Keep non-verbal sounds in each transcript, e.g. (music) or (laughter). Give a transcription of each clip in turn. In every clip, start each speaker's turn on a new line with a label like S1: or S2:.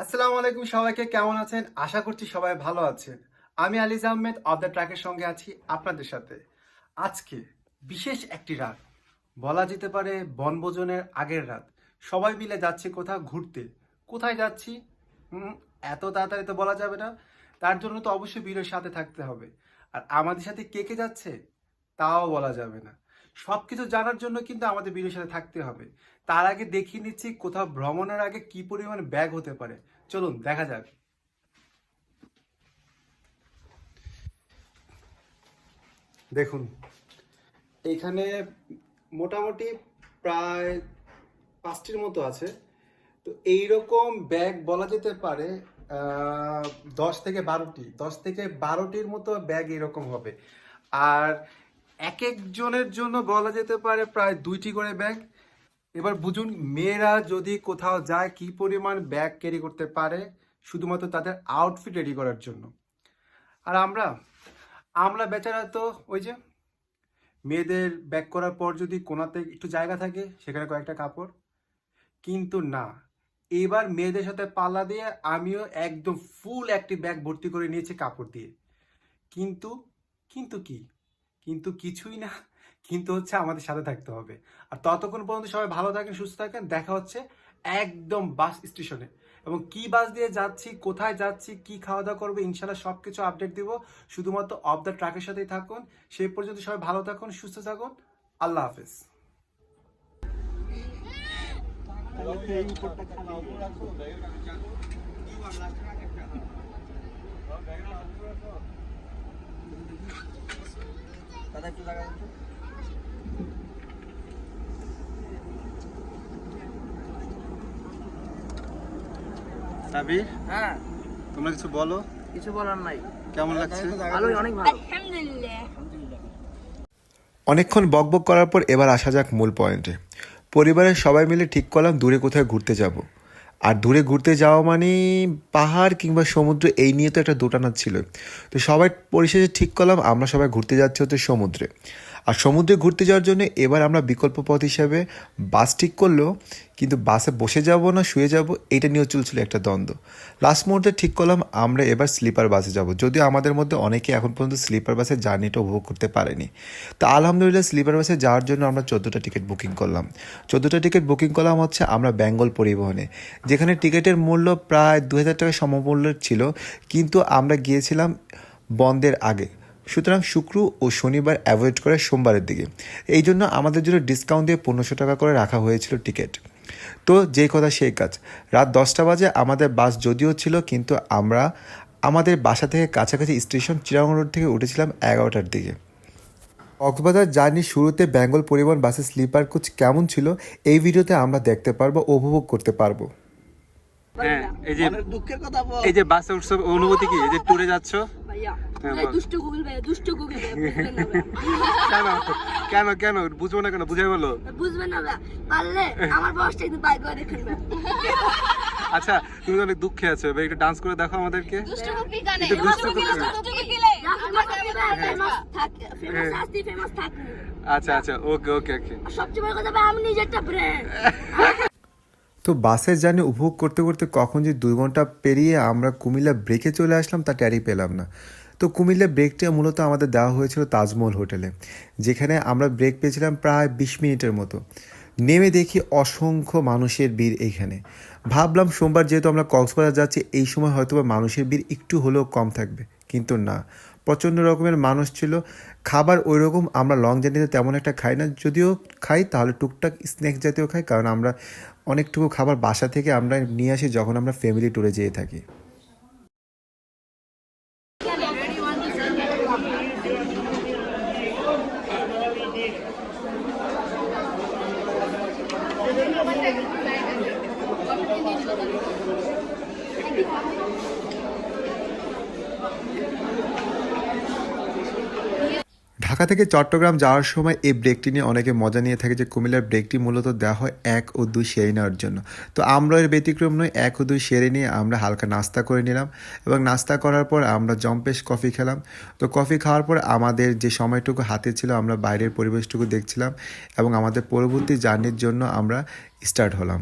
S1: আসসালামু আলাইকুম সবাইকে, কেমন আছেন? আশা করছি সবাই ভালো আছেন। আমি আলিজ আহমেদ অফ দ্য ট্র্যাকের সঙ্গে আছি আপনাদের সাথে। আজকে বিশেষ একটি রাত, বলা যেতে পারে বনভোজনের আগের রাত। সবাই মিলে যাচ্ছি কোথাও ঘুরতে। কোথায় যাচ্ছি? এত তাড়াতাড়ি তো বলা যাবে না। তার জন্য তো অবশ্যই ভিডিওর সাথে থাকতে হবে। আর আমাদের সাথে কে কে যাচ্ছে, তাও বলা যাবে না। সব কিছু জানার জন্য কিন্তু আমাদের ভিডিওর সাথে থাকতে হবে। তার আগে দেখিয়ে নিচ্ছি কোথাও ভ্রমণের আগে কি পরিমাণ ব্যাগ হতে পারে। চলুন, দেখা যাক। দেখুন এইখানে মোটামুটি প্রায় পাঁচটির মতো আছে। তো এইরকম ব্যাগ বলা যেতে পারে দশ থেকে বারোটি। দশ থেকে বারোটির মতো ব্যাগ এরকম হবে। আর এক একজনের জন্য বলা যেতে পারে প্রায় দুইটি করে ব্যাগ। এবার বুঝুন, মেয়েরা যদি কোথাও যায়, কি পরিমাণ ব্যাগ ক্যারি করতে পারে? শুধুমাত্র তাদের আউটফিট রেডি করার জন্য। আর আমরা আমরা বেচারা তো ওই যে, মেয়েদের ব্যাগ করার পর যদি কোনাতে একটু জায়গা থাকে, সেখানে কয়েকটা কাপড়। কিন্তু না, এবার মেয়েদের সাথে পাল্লা দিয়ে আমিও একদম ফুল একটি ব্যাগ ভর্তি করে নিয়েছি কাপড় দিয়ে। কিন্তু কিন্তু কি? কিন্তু কিছুই না কিন্তু হচ্ছে আমাদের সাথে থাকতে হবে। আর ততক্ষণ পর্যন্ত সবাই ভালো থাকেন, সুস্থ থাকেন। দেখা হচ্ছে একদম বাস স্টেশনে। এবং কি বাস দিয়ে যাচ্ছি, কোথায় যাচ্ছি, কি খাওয়া দাওয়া করব ইনশাল্লাহ সব কিছু আপডেট দিব। শুধুমাত্র অফ দ্য ট্রাকের সাথেই থাকুন। সেই পর্যন্ত সবাই ভালো থাকুন, সুস্থ থাকুন। আল্লাহ হাফেজ।
S2: দাদা, একটু জায়গা দিন তো।
S1: সাবির
S2: হ্যাঁ।
S1: তোমরা কিছু বলো?
S2: কিছু বলার নাই।
S1: কেমন লাগছে?
S2: ভালোই অনেক ভালো।
S3: আলহামদুলিল্লাহ।
S4: অনেকক্ষণ বকবক করার পর এবার আসা যাক মূল পয়েন্টে। পরিবারের সবাই মিলে ঠিক করলাম দূরে কোথায় ঘুরতে যাব। আর দূরে ঘুরতে যাওয়া মানে পাহাড় কিংবা সমুদ্র এই নিয়ে তো একটা দোটানা ছিল। তো সবাই পরিশেষে ঠিক করলাম আমরা সবাই ঘুরতে যাচ্ছি হচ্ছে সমুদ্রে। আর সমুদ্রে ঘুরতে যাওয়ার জন্য এবার আমরা বিকল্প পথ হিসাবে বাস ঠিক করলেও কিন্তু বাসে বসে যাব না, শুয়ে যাব, এটা নিয়েও চলছিল একটা দ্বন্দ্ব। লাস্ট মুহূর্তে ঠিক করলাম, আমরা এবার স্লিপার বাসে যাব। যদিও আমাদের মধ্যে অনেকে এখন পর্যন্ত স্লিপার বাসে জার্নিটা উপভোগ করতে পারেনি। তো আলহামদুলিল্লাহ স্লিপার বাসে যাওয়ার জন্য আমরা চোদ্দোটা টিকিট বুকিং করলাম। চোদ্দোটা টিকিট বুকিং করলাম হচ্ছে আমরা বেঙ্গল পরিবহনে, যেখানে টিকিটের মূল্য প্রায় দু হাজার টাকা সমমূল্যের ছিল। কিন্তু আমরা গিয়েছিলাম বন্ধের আগে। সুতরাং শুক্র ও শনিবার অ্যাভয়েড করে সোমবারের দিকে। এই জন্য আমাদের জন্য ডিসকাউন্ট দিয়ে পনেরোশো টাকা করে রাখা হয়েছিল টিকিট তো যেই কথা সেই কাজ। রাত দশটা বাজে আমাদের বাস যদিও ছিল, কিন্তু আমরা আমাদের বাসা থেকে কাছাকাছি স্টেশন চিরাং রোড থেকে উঠেছিলাম এগারোটার দিকে। কক্সবাজার জার্নির শুরুতে বেঙ্গল পরিবহন বাসের স্লিপার কোচ কেমন ছিল, এই ভিডিওতে আমরা দেখতে পারব, উপভোগ করতে পারব।
S1: হ্যাঁ এই যে এই যে বাসে উৎসব অনুভূতি কি? এই যে ট্যুরে যাচ্ছ?
S3: ভাইয়া।
S1: হ্যাঁ,
S3: ভাই। দুষ্ট গুগল ভাইয়া দুষ্ট গুগল। (laughs)
S1: কেন? কেন কেন? বুঝব না কেন? বুঝাই বলো।
S3: বুঝবেন না পারলে আমার বয়সটা কিন্তু বাই করে দেখেন
S1: আচ্ছা তুমি অনেক দুঃখে আছো। এবার একটু ডান্স করে দেখো আমাদেরকে।
S3: দুষ্ট গুগল গানে
S1: দুষ্ট গুগল।
S3: থাকি
S1: আচ্ছা আচ্ছা। ওকে ওকে ওকে।
S3: সবচেয়ে বড় কথা আমি নিজে একটা ব্র্যান্ড
S4: তো বাসের জার্নি উপভোগ করতে করতে কখন যে দুই ঘণ্টা পেরিয়ে আমরা কুমিল্লা ব্রেকে চলে আসলাম, তা ট্যারি পেলাম না। তো কুমিল্লা ব্রেকটা মূলত আমাদের দেওয়া হয়েছিল তাজমহল হোটেলে, যেখানে আমরা ব্রেক পেয়েছিলাম প্রায় বিশ মিনিটের মতো। নেমে দেখি অসংখ্য মানুষের ভিড় এইখানে ভাবলাম সোমবার যেহেতু আমরা কক্সবাজার যাচ্ছি, এই সময় হয়তো বা মানুষের ভিড় একটু হলেও কম থাকবে, কিন্তু না। প্রচণ্ড রকমের মানুষ ছিল, খাবার ওই রকম আমরা লং জার্নিতে তেমন একটা খাই না, যদিও খাই, তাহলে টুকটাক স্ন্যাক্স জাতীয় খাই, কারণ আমরা অনেকটুকু খাবার বাসা থেকে আমরা নিয়ে আসি যখন আমরা ফ্যামিলি ট্যুরে যেয়ে থাকি। ঢাকা থেকে চট্টগ্রাম যাওয়ার সময় এই ব্রেকটি নিয়ে অনেকে মজা নিয়ে থাকে যে কুমিল্লার ব্রেকটি মূলত দেওয়া হয় এক ও দুই সেরে নেওয়ার জন্য। তো আমরা এর ব্যতিক্রম নয় এক ও দুই সেরে নিয়ে আমরা হালকা নাস্তা করে নিলাম এবং নাস্তা করার পর আমরা জম্পেশ কফি খেলাম। তো কফি খাওয়ার পর আমাদের যে সময়টুকু হাতে ছিল আমরা বাইরের পরিবেশটুকু দেখছিলাম এবং আমাদের পরবর্তী জার্নির জন্য আমরা স্টার্ট হলাম।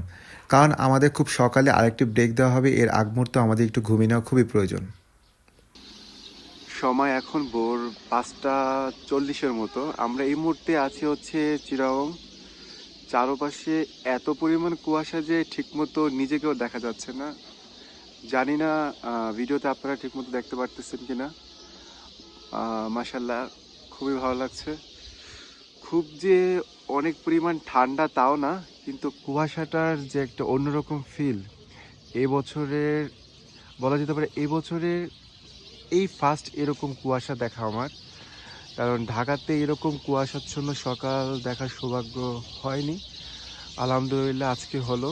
S4: কারণ আমাদের খুব সকালে আরেকটি ব্রেক দেওয়া হবে, এর আগ মুহূর্তে আমাদের একটু ঘুমিয়ে নেওয়া খুবই প্রয়োজন। সময় এখন ভোর পাঁচটা চল্লিশের মতো। আমরা এই মুহূর্তে আছি হচ্ছে চিরাং চারপাশে এত পরিমাণ কুয়াশা যে ঠিকমতো নিজেকেও দেখা যাচ্ছে না। জানি না ভিডিওতে আপনারা ঠিকমতো দেখতে পারতেছেন কি না মাসাল্লাহ খুবই ভালো লাগছে। খুব যে অনেক পরিমাণ ঠান্ডা তাও না, কিন্তু কুয়াশাটার যে একটা অন্যরকম ফিল এই বছরের বলা যেতে পারে এই বছরের এই ফার্স্ট এরকম কুয়াশা দেখা আমার। কারণ ঢাকাতে এরকম কুয়াশাচ্ছন্ন সকাল দেখার সৌভাগ্য হয়নি। আলহামদুলিল্লাহ আজকে হলো।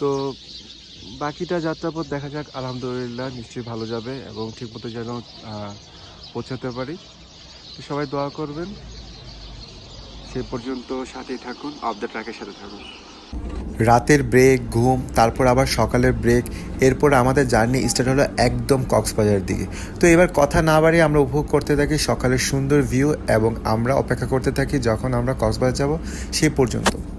S4: তো বাকিটা যাত্রাপথ দেখা যাক, আলহামদুলিল্লাহ নিশ্চয়ই ভালো যাবে এবং ঠিকমতো যেন পৌঁছাতে পারি। তো সবাই দোয়া করবেন। সে পর্যন্ত সাথেই থাকুন অফ দ্য ট্র্যাকের সাথে থাকুন। রাতের ব্রেক ঘুম, তারপর আবার সকালের ব্রেক এরপর আমাদের জার্নি স্টার্ট হলো একদম কক্সবাজারের দিকে। তো এবার কথা না বাড়িয়ে আমরা উপভোগ করতে থাকি সকালের সুন্দর ভিউ এবং আমরা অপেক্ষা করতে থাকি যখন আমরা কক্সবাজার যাব সেই পর্যন্ত।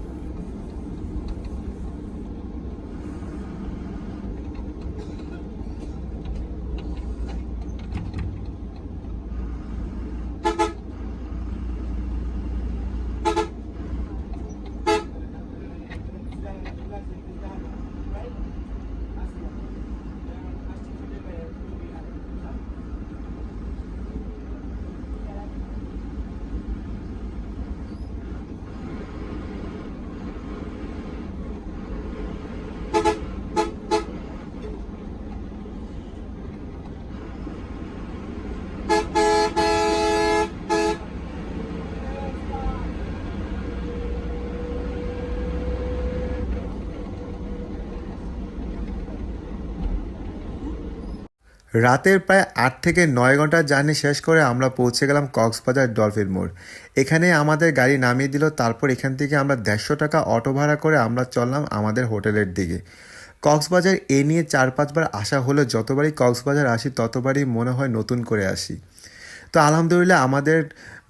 S4: রাতের প্রায় আট থেকে নয় ঘণ্টার জার্নি শেষ করে আমরা পৌঁছে গেলাম কক্সবাজার ডলফিন মোড়। এখানে আমাদের গাড়ি নামিয়ে দিল, তারপর এখান থেকে আমরা দেড়শো টাকা অটো ভাড়া করে আমরা চললাম আমাদের হোটেলের দিকে। কক্সবাজার এ নিয়ে চার পাঁচবার আসা হলে যতবারই কক্সবাজার আসি, ততবারই মনে হয় নতুন করে আসি। তো আলহামদুলিল্লাহ আমাদের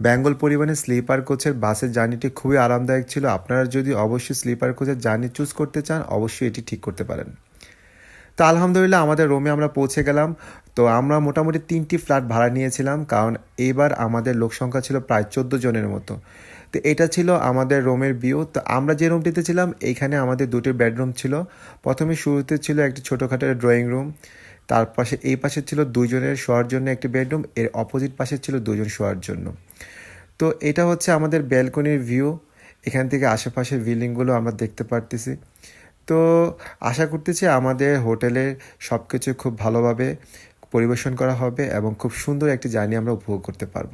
S4: বেঙ্গল পরিবহনের স্লিপার কোচের বাসের জার্নিটি খুবই আরামদায়ক ছিল। আপনারা যদি অবশ্যই স্লিপার কোচের জার্নি চুজ করতে চান, অবশ্যই এটি ঠিক করতে পারেন। তো আলহামদুলিল্লাহ আমাদের রোমে আমরা পৌঁছে গেলাম। তো আমরা মোটামুটি তিনটি ফ্ল্যাট ভাড়া নিয়েছিলাম, কারণ এবার আমাদের লোক সংখ্যা ছিল প্রায় চোদ্দ জনের মতো। তো এটা ছিল আমাদের রুমের ভিউ তো আমরা যে রুমটিতে ছিলাম এইখানে আমাদের দুটি বেডরুম ছিল। প্রথমে শুরুতে ছিল একটি ছোটোখাটো ড্রয়িং রুম তার পাশে এই পাশে ছিল দুজনের শোয়ার জন্য একটি বেডরুম এর অপোজিট পাশে ছিল দুজন শোয়ার জন্য। তো এটা হচ্ছে আমাদের ব্যালকনির ভিউ এখান থেকে আশেপাশের বিল্ডিংগুলো আমরা দেখতে পারতেছি। তো আশা করতেছি আমাদের হোটেলে সব কিছু খুব ভালোভাবে পরিবেশন করা হবে এবং খুব সুন্দর একটি জার্নি আমরা উপভোগ করতে পারব।